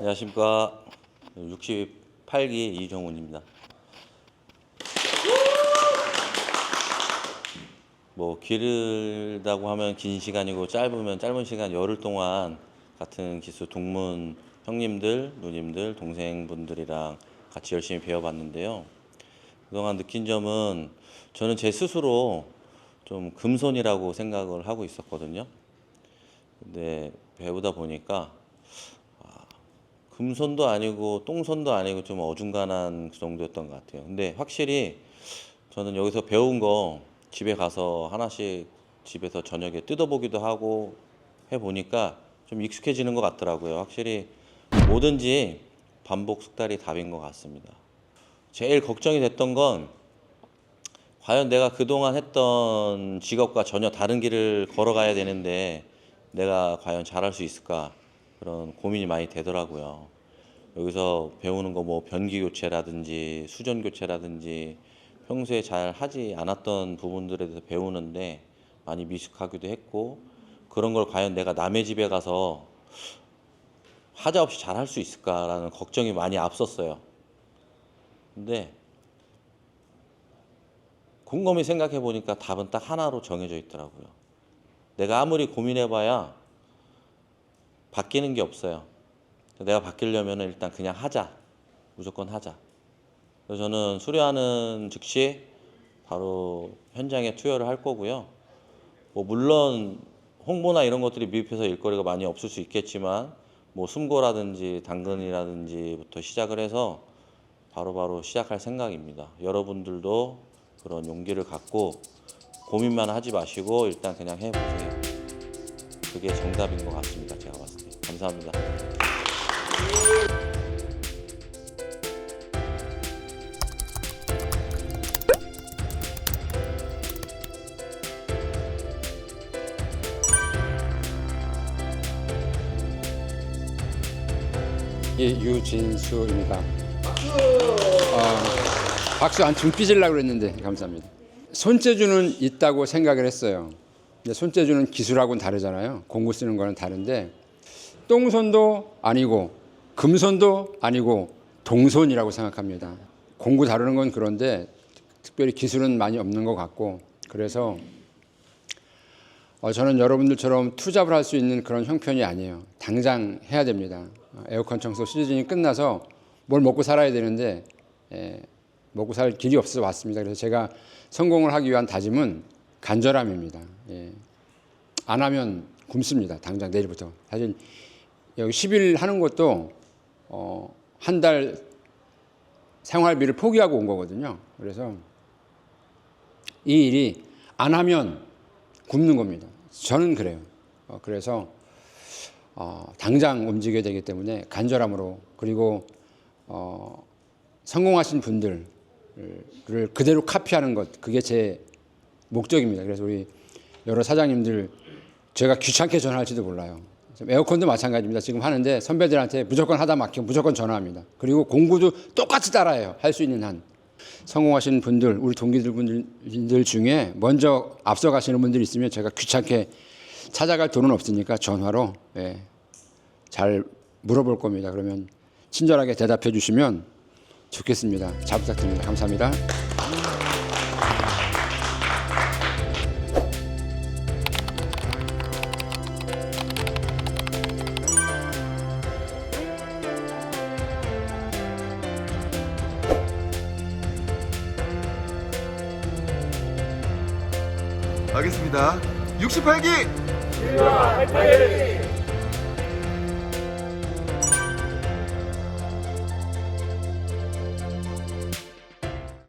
안녕하십니까. 68기 이정훈입니다. 뭐 길다고 하면 긴 시간이고 짧으면 짧은 시간 열흘 동안 같은 기수 동문 형님들, 누님들, 동생분들이랑 같이 열심히 배워봤는데요. 그동안 느낀 점은 저는 제 스스로 좀 금손이라고 생각을 하고 있었거든요. 근데 배우다 보니까 금손도 아니고 똥손도 아니고 좀 어중간한 그 정도였던 것 같아요. 근데 확실히 저는 여기서 배운 거 집에 가서 하나씩 집에서 저녁에 뜯어보기도 하고 해보니까 좀 익숙해지는 것 같더라고요. 확실히 뭐든지 반복 숙달이 답인 것 같습니다. 제일 걱정이 됐던 건 과연 내가 그동안 했던 직업과 전혀 다른 길을 걸어가야 되는데 내가 과연 잘할 수 있을까 그런 고민이 많이 되더라고요. 여기서 배우는 거 뭐 변기 교체라든지 수전 교체라든지 평소에 잘 하지 않았던 부분들에 대해서 배우는데 많이 미숙하기도 했고 그런 걸 과연 내가 남의 집에 가서 하자 없이 잘 할 수 있을까라는 걱정이 많이 앞섰어요. 근데 곰곰이 생각해 보니까 답은 딱 하나로 정해져 있더라고요. 내가 아무리 고민해봐야 바뀌는 게 없어요. 내가 바뀌려면 일단 그냥 하자. 무조건 하자. 그래서 저는 수료하는 즉시 바로 현장에 투여를 할 거고요. 뭐 물론 홍보나 이런 것들이 미흡해서 일거리가 많이 없을 수 있겠지만 뭐 숨고라든지 당근이라든지부터 시작을 해서 바로바로 시작할 생각입니다. 여러분들도 그런 용기를 갖고 고민만 하지 마시고 일단 그냥 해보세요. 그게 정답인 것 같습니다. 제가 봤을 때. 감사합니다. 예, 유진수입니다. 어, 박수 안좀 삐질라고 그랬는데 감사합니다. 손재주는 있다고 생각을 했어요. 근데 손재 주는 기술하고는 다르잖아요. 공구 쓰는 거는 다른데 똥손도 아니고 금손도 아니고 동손이라고 생각합니다. 공구 다루는 건 그런데 특별히 기술은 많이 없는 것 같고 그래서 어, 저는 여러분들처럼 투잡을 할 수 있는 그런 형편이 아니에요. 당장 해야 됩니다. 어, 에어컨 청소 시즌이 끝나서 뭘 먹고 살아야 되는데 예, 먹고 살 길이 없어서 왔습니다. 그래서 제가 성공을 하기 위한 다짐은 간절함입니다. 예. 안 하면 굶습니다. 당장 내일부터. 사실 여기 10일 하는 것도 어, 한 달 생활비를 포기하고 온 거거든요. 그래서 이 일이 안 하면 굶는 겁니다. 저는 그래요. 어, 그래서 어, 당장 움직여야 되기 때문에 간절함으로 그리고 어, 성공하신 분들을 그대로 카피하는 것 그게 제 목적입니다. 그래서 우리 여러 사장님들 제가 귀찮게 전화할지도 몰라요. 에어컨도 마찬가지입니다. 지금 하는데 선배들한테 무조건 하다 막히면 무조건 전화합니다. 그리고 공구도 똑같이 따라해요. 할 수 있는 한. 성공하신 분들, 우리 동기들 분들 중에 먼저 앞서가시는 분들이 있으면 제가 귀찮게 찾아갈 돈은 없으니까 전화로 예, 잘 물어볼 겁니다. 그러면 친절하게 대답해 주시면 좋겠습니다. 잘 부탁드립니다. 감사합니다. 알겠습니다. 68기!